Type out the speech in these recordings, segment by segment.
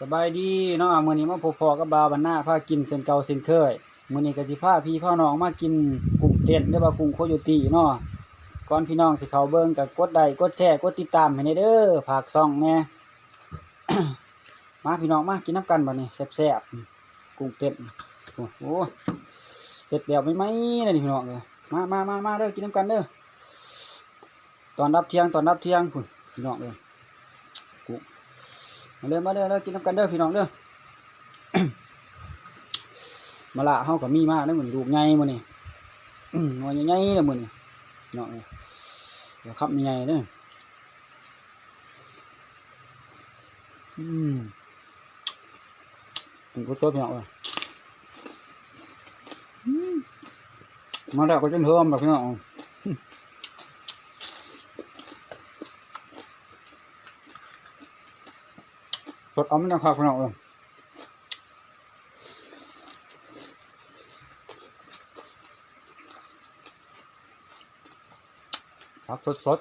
สบายดีเนาะมื้อนี้มาพบพอกับบาวบันหน้าพากินเส้นเก่าเส้นเคยมื้อนี้ก็สิพาพี่พ่อน้องมากินกุ้งเต้นหรือว่ากุ้งโคโยตีเนาะก่อนพี่น้องสิเข้าเบิ่งก็กดไลค์กดแชร์กดติดตามให้แน่เด้อฝากซ่องแหน่ มาพี่น้องมากินน้ำกันบัดนี้แซ่บๆกุ้งเต้นโอ้โหเฮ็ดแบบไม่ๆเลยนี่พี่น้องเอ้ยมามามามาเด้อกินน้ำกันเด้อตอนรับเที่ยงตอนรับเที่ยงพุ่นพี่น้องเอ้ย มาเด้อมาเด้อเด้อกินน้ำกันเด้อพี่น้องเด้อ มาละเฮาก็มีมาเด้อมื้อนี้ลูกใหมื้อนี้อื้อหน่วยใหญ่ๆเด้อมื้อนี้พี่น้องเอ้ยเดี๋ยวครับมีใหญ่เด้ออืมผมก็ชอบพี่น้องเอ้ยมมาแล้วก็จนเฮิมแบบพี่น้อง สดเอาม่ต้องข้าวพี่น้องเอ้ยผักสดสด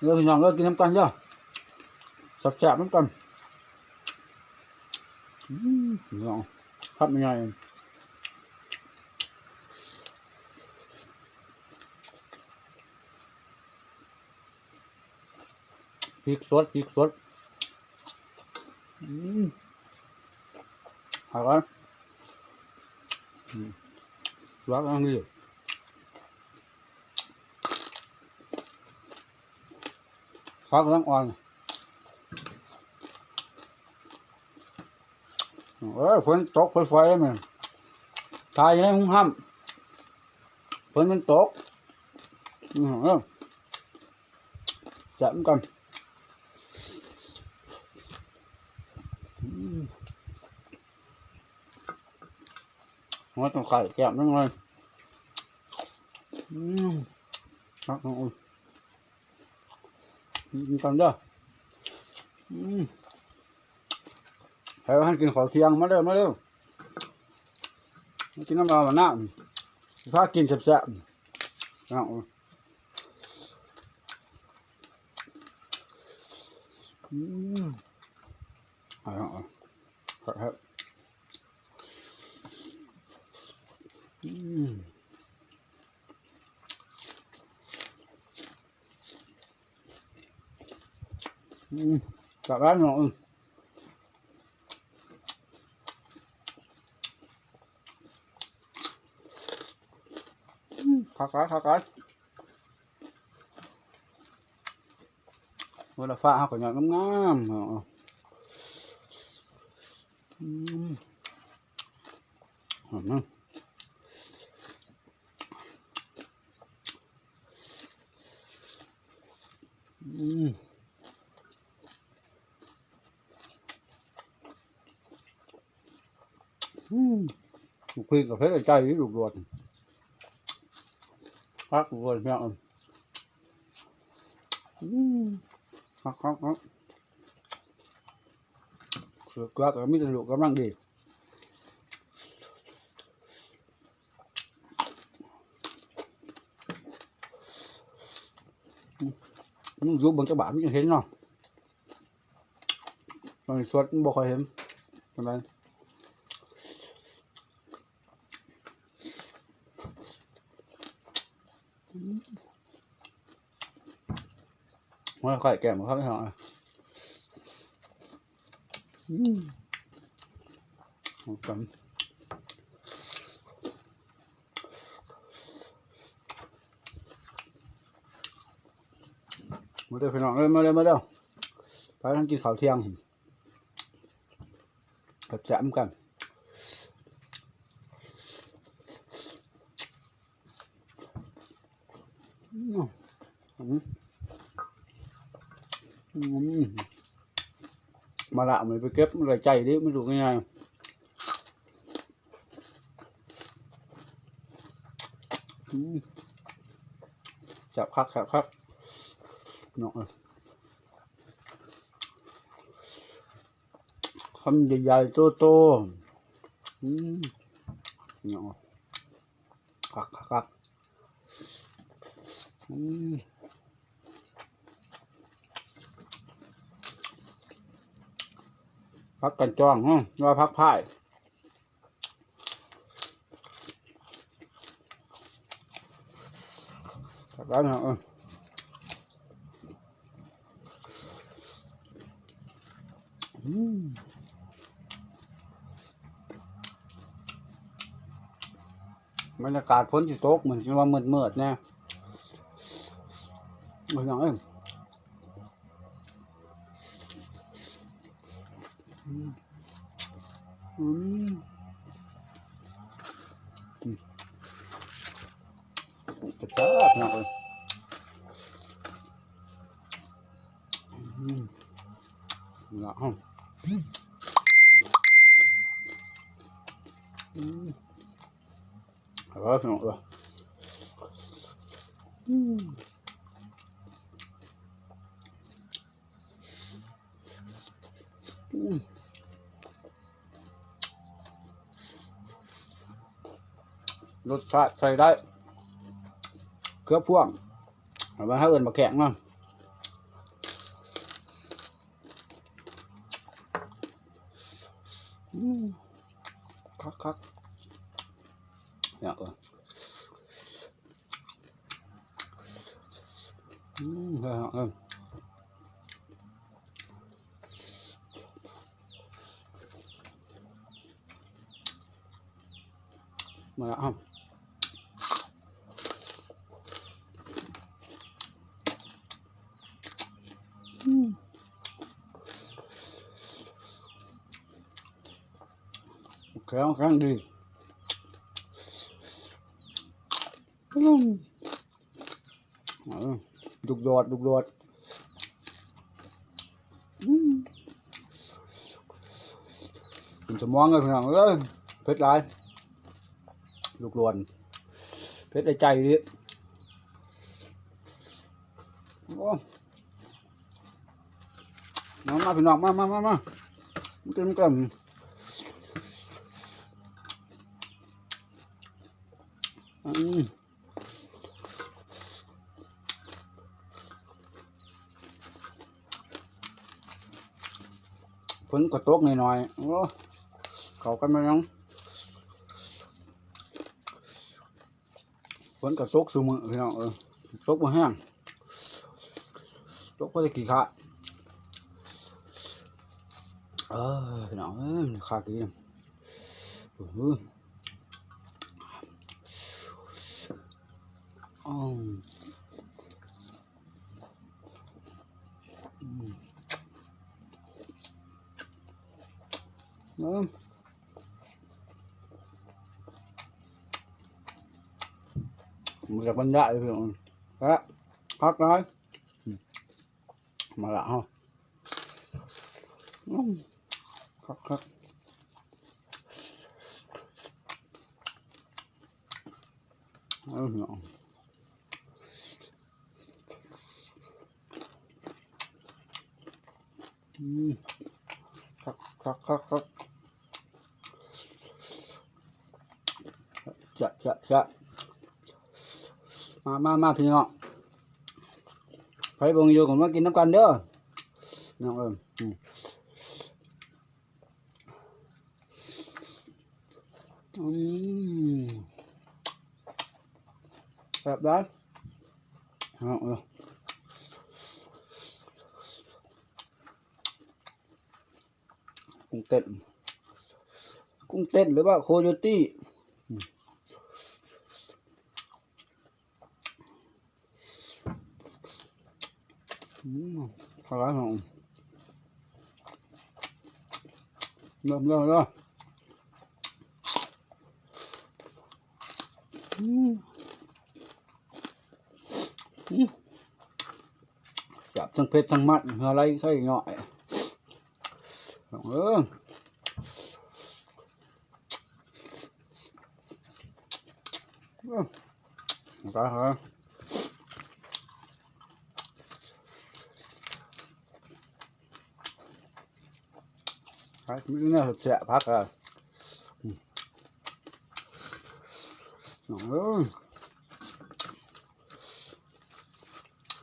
เดี๋ยวพี่น้องเลิกกินน้ำกันเด้อสับแสบน้ำกันอืมพี่น้องครับยังไง พริกสดพริกสดอืมอร่อยรักอันนี้พักทั้งวันเออฝนตกไฟๆมันตายอยู่ในห้องห้ำฝนมันตกอืมเออจับมันกัน หัวต้องไข่แก้มนั่งเลยอืมครับน้องอุ้ยกินกันเด้ออืมให้ท่านกินข้าวเที่ยงมาเด้อมาเด้อมากินน้ำปลาหวานน้ำพากินแซ่บๆน้องอุ้ยอืมเอ่าเอาครับ cả bán ngon khó cái khó cái gọi là pha của nhà ngắm ngắm ngon ngon Mm. Mm. Khuyên cà phê là chay với ruột ruột Phát ruột mẹ ơi Hắc hắc hắc Quá cả mít luộc cắm răng đi Mm-hmm. มๆเอาอืมหอมนะ อืมอืมลูกพี่กับเพชรใจลูกรวดพักลูกรวดแม่อืมพักพักพักเสือกลักก็มีแต่ลูกกำลังดีมึงอยุบบนกระบะมันจะเห็นเนาะตอนนี้สวดมันบ่ค่อยเห็นอะไรว่าไข่แก่มาครับพี่น้องอ่ะอืมเอากัน มาเด้อพี่น้องเอ้ยมาเด้อมาเด้อไปทางกินข้าวเที่ยงแบบแจมกันอืมมาละมันไปเก็บมันไรใจดิไม่รู้ง่ายจับคักจับคัก เนาะคำใหญ่ๆโตๆอืมเนาะคักคักอืมพักกันจ้องฮะว่าพักพ่ายพักแล้วนะเอออืม บรรยากาศพ้นจิตกเหมือนว่ามืดมืดเนี่ยมันยังเอ้ยอืม เอาละพี่น้องเอ้ยอืมอืม รสชาติใส่ได้เกลือพ่วงเอาไว้ให้เอินมาแข็งเนาะอืมคักคัก Dạ vâng. Uhm, hơi họng hơn. Mà đã không? Uhm. Ok, răng đi. ดีอืมเออดุกโดดดุกโดดอืมกินสมองเลยพี่น้องเอ้ยเผ็ดหลายลูกหลวนเผ็ดในใจดิโอ้มามาพี่น้องมามามามามากินกันอืม นก็ตกหน่อยๆโอ้เขากันมายังฝนก็ตกสูมือพี่น้องเออตกมาแห้งตกก็จะกี่ขาเออพี่น้องเอ้ยขากี่เนี่ยอื้อหือ อืม Đó. Một cái bánh đại rồi. Đó. Hot nói. Mà lạ không? Khắc khắc. Đó nhọn. Mm. Khắc ừ. khắc khắc. จะมามามาพี่น้องไปเบงอยู่กันมากินน้ำกันเด้อน้องเอิมอืมแบบได้น้องเอิมกุ้งเต้นกุ้งเต้นหรือว่าโคโยตี้ อืมอะไรของเริ่มเริ่มเริ่มอืมอืมจับทั้งเพชรทั้งมัดอะไรใส่หน่อยหลงเออก็ฮะ พักไม่น่าจะพักอ่ะเออ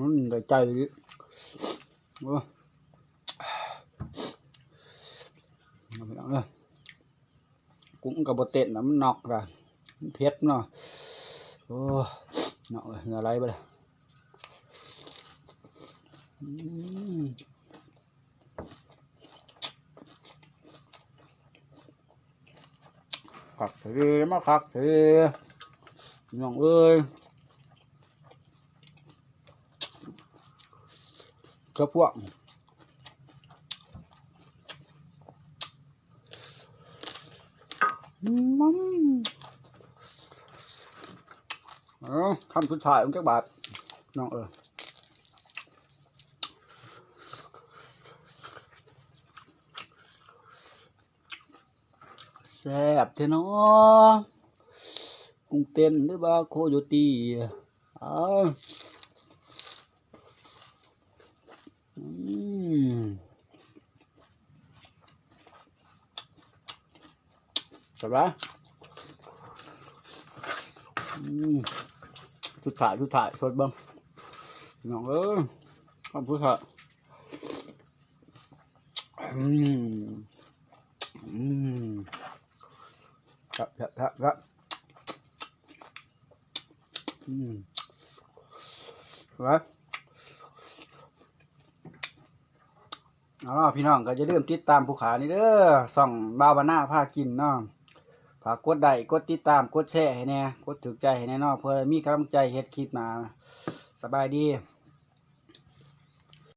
มันได้ใจเลยเออ เอาไปเอาเด้อกุ้งกับบเต็ดนะมันนอกละมันเผ็ดเนาะโอ้เนาะ คักเถอะมาคักเถอะพี่น้องเอ้ยกระพวก มัมเออคำสุดท้ายของจักบาทน้องเออแซ่บเทเนาะกุ้งเต้นหรือบาโคโย Xẹp thế nó Cùng tên với ba cô vô tì à. uhm. Rồi. Chút thải chút thải xuân bông Nhỏ ơi Không chút thải Mmm. Mmm. คุณค่ะอืมอืมครับครับครับครับอืมครับเอาล่ะพี่น้องก็จะเริ่าลืมติดตามผู้ขานี่เด้อส่องบาวบาน่าพากินเนาะฝากกดไลค์กดติดตามกดแชร์ให้แน่กดถูกใจให้แน่เนอนเพื่อมีกำลังใจเฮ็ดคลิปหนาสบายดี